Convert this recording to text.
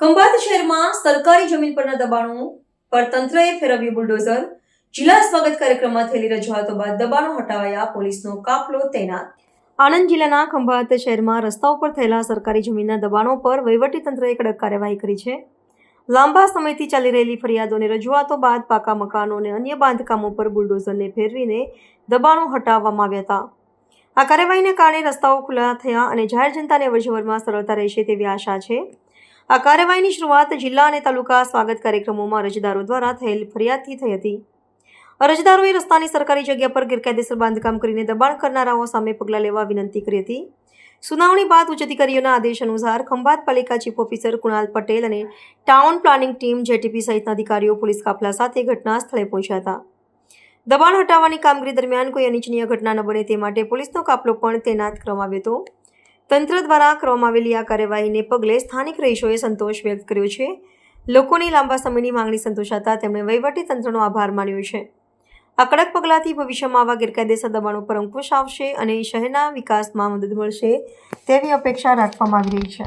ખંભાત શહેરમાં સરકારી જમીન પરના દબાણો પર તંત્રએ ફેરવ્યું બુલડોઝર. જિલ્લા સ્વાગત કાર્યક્રમમાં થયેલી રજૂઆતો બાદ દબાણો હટાવાયા પોલીસનો કાફલો તૈનાત. આણંદ જિલ્લાના ખંભાત શહેરમાં રસ્તા ઉપર થયેલા સરકારી જમીનના દબાણો પર વહીવટીતંત્રએ કડક કાર્યવાહી કરી છે. લાંબા સમયથી ચાલી રહેલી ફરિયાદો અને રજૂઆતો બાદ પાકા મકાનો અને અન્ય બાંધકામો પર બુલડોઝરને ફેરવીને દબાણો હટાવવામાં આવ્યા હતા. આ કાર્યવાહીને કારણે રસ્તાઓ ખુલ્લા થયા અને જાહેર જનતાને અવરજવરમાં સરળતા રહેશે તેવી આશા છે. આ કાર્યવાહીની શરૂઆત જિલ્લા અને તાલુકા સ્વાગત કાર્યક્રમોમાં અરજદારો દ્વારા થયેલ ફરિયાદથી થઈ હતી. અરજદારોએ રસ્તાની સરકારી જગ્યા પર ગેરકાયદેસર બાંધકામ કરીને દબાણ કરનારાઓ સામે પગલાં લેવા વિનંતી કરી હતી. સુનાવણી બાદ ઉચ્ચ અધિકારીઓના આદેશ અનુસાર ખંભાત પાલિકા ચીફ ઓફિસર કુણાલ પટેલ અને ટાઉન પ્લાનિંગ ટીમ જેટીપી સહિતના અધિકારીઓ પોલીસ કાફલા સાથે ઘટના સ્થળે પહોંચ્યા હતા. દબાણ હટાવવાની કામગીરી દરમિયાન કોઈ અનિચ્છનીય ઘટના ન બને તે માટે પોલીસનો કાફલો પણ તૈનાત કરવામાં આવ્યો હતો. તંત્ર દ્વારા કરવામાં આવેલી આ કાર્યવાહીને પગલે સ્થાનિક રહીશોએ સંતોષ વ્યક્ત કર્યો છે. લોકોની લાંબા સમયની માંગણી સંતોષાતા તેમણે વહીવટી તંત્રનો આભાર માન્યો છે. આ કડક પગલાંથી ભવિષ્યમાં આવા ગેરકાયદેસર દબાણો પર અંકુશ આવશે અને શહેરના વિકાસમાં મદદ મળશે તેવી અપેક્ષા રાખવામાં આવી રહી છે.